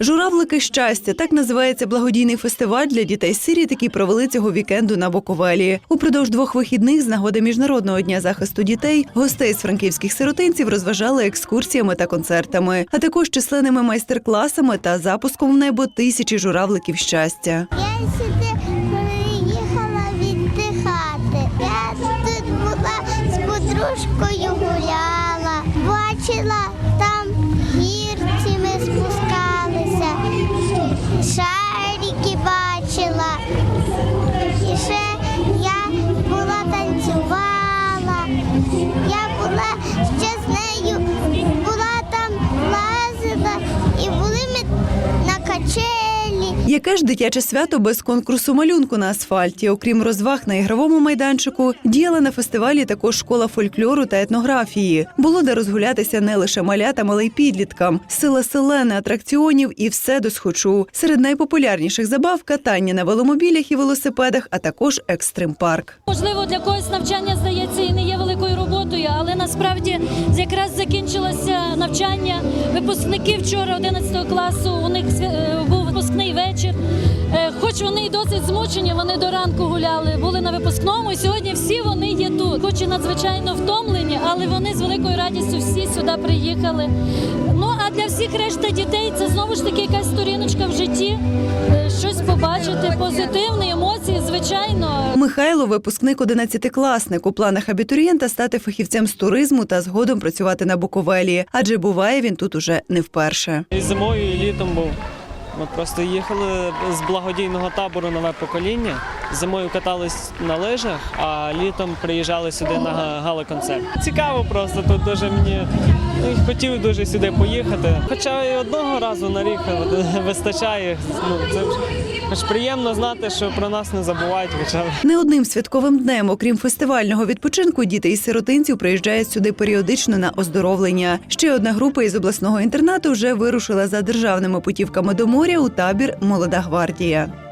Журавлики щастя так називається благодійний фестиваль для дітей сиріт, який провели цього вікенду на Буковелі. Упродовж двох вихідних з нагоди міжнародного дня захисту дітей гостей з франківських сиротинців розважали екскурсіями та концертами, а також численними майстер-класами та запуском в небо тисячі журавликів щастя. Я сюди приїхала віддихати. Гуляла, бачила Я була ще Яке ж дитяче свято без конкурсу малюнку на асфальті? Окрім розваг на ігровому майданчику, діяла на фестивалі також школа фольклору та етнографії. Було де розгулятися не лише малятам, але й підліткам. Сила селени, атракціонів і все до схочу. Серед найпопулярніших забав катання на веломобілях і велосипедах, а також екстрим-парк. Можливо, для когось навчання здається і не є великою роботою, але насправді якраз закінчилося навчання. Випускники вчора 11 класу. У них е, був випускний вечір. Е, Хоч вони й досить змучені, вони до ранку гуляли, були на випускному. І сьогодні всі вони є тут. Хоч і надзвичайно втомлені, але вони з великою радістю всі сюди приїхали. Ну а для всіх решта дітей це знову ж таки якась сторіночка в житті. Е, Щось побачити, позитивні емоції, звичайно. Михайло, випускник 11-класник. У планах абітурієнта стати фахівцем з туризму та згодом працювати на Буковелі, адже буває він тут уже не вперше. І зимою, і літом був. Ми просто їхали з благодійного табору нове покоління. Зимою катались на лижах, а літом приїжджали сюди на га- гала-концерт. Цікаво просто тут дуже мені ну, хотів дуже сюди поїхати. Хоча і одного разу на рік вистачає. Ну це ж приємно знати, що про нас не забувають. Хоча. Не одним святковим днем, окрім фестивального відпочинку, діти із сиротинців приїжджають сюди періодично на оздоровлення. Ще одна група із обласного інтернату вже вирушила за державними путівками до моря у табір Молода гвардія.